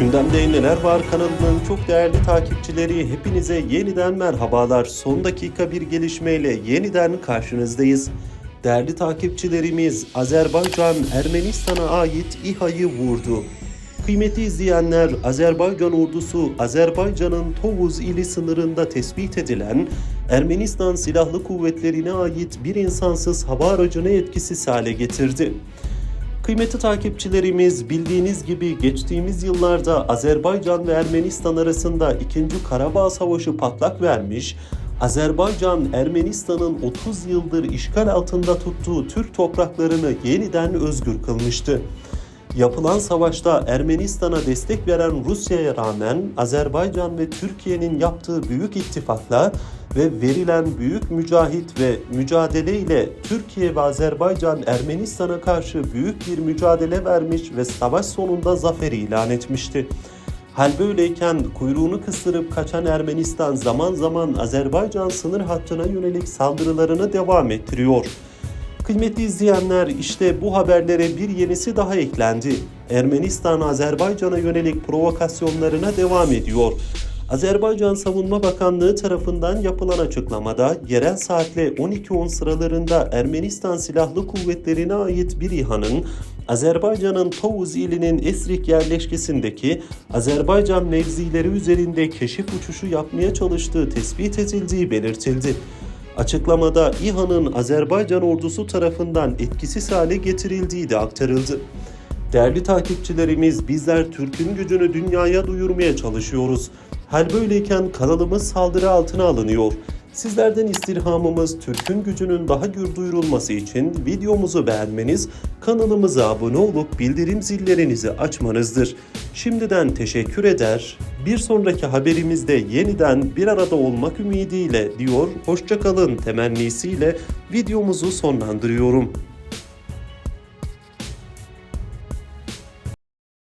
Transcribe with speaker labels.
Speaker 1: Gündemde Neler Var kanalının çok değerli takipçileri hepinize yeniden merhabalar. Son dakika bir gelişmeyle yeniden karşınızdayız. Değerli takipçilerimiz Azerbaycan Ermenistan'a ait İHA'yı vurdu. Kıymetli izleyenler Azerbaycan ordusu Azerbaycan'ın Tovuz ili sınırında tespit edilen Ermenistan Silahlı Kuvvetleri'ne ait bir insansız hava aracını etkisiz hale getirdi. Kıymetli takipçilerimiz bildiğiniz gibi geçtiğimiz yıllarda Azerbaycan ve Ermenistan arasında 2. Karabağ Savaşı patlak vermiş, Azerbaycan Ermenistan'ın 30 yıldır işgal altında tuttuğu Türk topraklarını yeniden özgür kılmıştı. Yapılan savaşta Ermenistan'a destek veren Rusya'ya rağmen Azerbaycan ve Türkiye'nin yaptığı büyük ittifakla ve verilen büyük mücahit ve mücadele ile Türkiye ve Azerbaycan Ermenistan'a karşı büyük bir mücadele vermiş ve savaş sonunda zafer ilan etmişti. Hal böyleyken kuyruğunu kısırıp kaçan Ermenistan zaman zaman Azerbaycan sınır hattına yönelik saldırılarını devam ettiriyor. Kıymetli izleyenler işte bu haberlere bir yenisi daha eklendi. Ermenistan Azerbaycan'a yönelik provokasyonlarına devam ediyor. Azerbaycan Savunma Bakanlığı tarafından yapılan açıklamada yerel saatle 12.10 sıralarında Ermenistan Silahlı Kuvvetleri'ne ait bir İHA'nın Azerbaycan'ın Tovuz ilinin Esrik yerleşkesindeki Azerbaycan mevzileri üzerinde keşif uçuşu yapmaya çalıştığı tespit edildiği belirtildi. Açıklamada İHA'nın Azerbaycan ordusu tarafından etkisiz hale getirildiği de aktarıldı. Değerli takipçilerimiz bizler Türk'ün gücünü dünyaya duyurmaya çalışıyoruz. Hal böyleyken kanalımız saldırı altına alınıyor. Sizlerden istirhamımız Türk'ün gücünün daha gür duyurulması için videomuzu beğenmeniz, kanalımıza abone olup bildirim zillerinizi açmanızdır. Şimdiden teşekkür eder. Bir sonraki haberimizde yeniden bir arada olmak ümidiyle diyor, hoşçakalın temennisiyle videomuzu sonlandırıyorum.